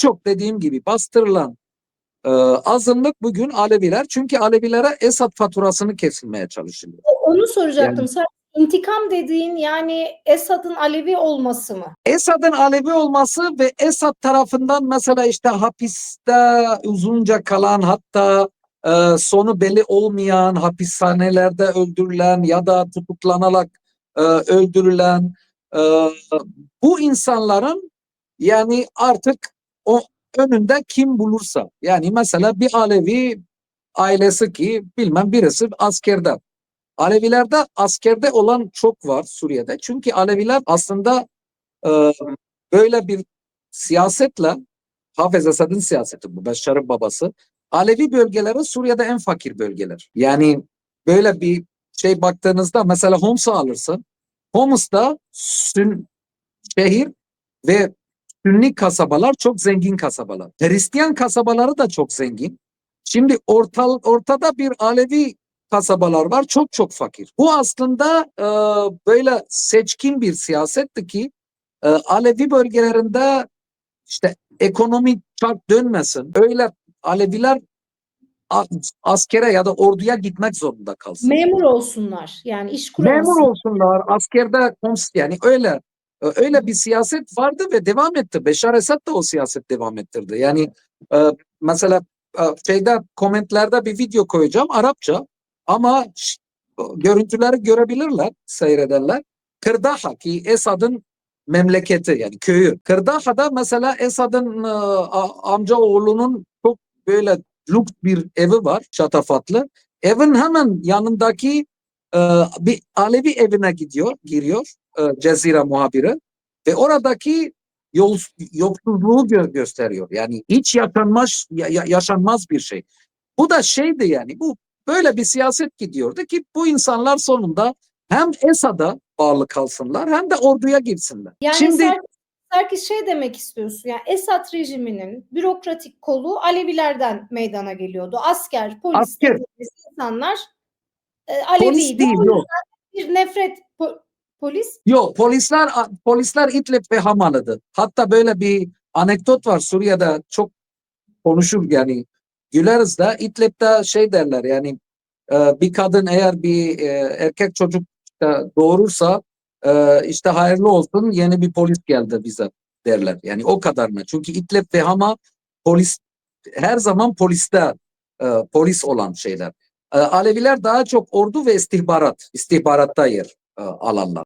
çok dediğim gibi bastırılan e, azınlık bugün Aleviler. Çünkü Alevilere Esad faturasını kesilmeye çalışılıyor. Onu soracaktım. Sen intikam dediğin yani Esad'ın Alevi olması mı? Esad'ın Alevi olması ve Esad tarafından mesela işte hapiste uzunca kalan hatta e, sonu belli olmayan hapishanelerde öldürülen ya da tutuklanarak e, öldürülen e, bu insanların yani artık o önünde kim bulursa yani mesela bir Alevi ailesi ki bilmem birisi askerde. Alevilerde askerde olan çok var Suriye'de. Çünkü Aleviler aslında e, böyle bir siyasetle Hafez Esad'ın siyaseti bu Beşar'ın babası. Alevi bölgeleri Suriye'de en fakir bölgeler. Yani böyle bir şey baktığınızda mesela Homs'u alırsın. Homs'ta Sün şehir ve Sünni kasabalar çok zengin kasabalar. Hristiyan kasabaları da çok zengin. Şimdi orta, ortada bir Alevi kasabalar var çok çok fakir. Bu aslında e, böyle seçkin bir siyasetti ki e, Alevi bölgelerinde işte ekonomi çark dönmesin. Öyle Aleviler askere ya da orduya gitmek zorunda kalsın. Memur olsunlar. Yani iş kuramasın. Memur olsunlar, askerde yani öyle öyle bir siyaset vardı ve devam etti. Beşar Esad da o siyaset devam ettirdi. Yani e, mesela e, şeyde komentlerde bir video koyacağım Arapça ama görüntüleri görebilirler seyredenler. Kırdaha ki Esad'ın memleketi yani köyü. Kırdaha'da mesela Esad'ın e, amca oğlunun çok böyle lüks bir evi var şatafatlı. Evin hemen yanındaki e, bir Alevi evine gidiyor, giriyor e, Cezire muhabiri ve oradaki yol, yoksulluğu gö- gösteriyor. Yani hiç yaşanmaz ya- ya- yaşanmaz bir şey. Bu da şeydi yani bu böyle bir siyaset gidiyordu ki bu insanlar sonunda hem Esad'a bağlı kalsınlar hem de orduya girsinler. Yani Şimdi Serkis şey demek istiyorsun. Yani Esad rejiminin bürokratik kolu Alevilerden meydana geliyordu. Asker, polis Asker. insanlar e, polis Aleviydi. değil yok. bir nefret po- polis Yok polisler polisler İdlib ve Hamalı'dı. Hatta böyle bir anekdot var Suriye'de çok konuşur yani güleriz de İdlib'de şey derler yani e, bir kadın eğer bir e, erkek çocuk doğurursa e, işte hayırlı olsun yeni bir polis geldi bize derler. Yani o kadarına. Çünkü İdlib ve Hama polis her zaman poliste e, polis olan şeyler. E, Aleviler daha çok ordu ve istihbarat istihbaratta yer e, alanlar.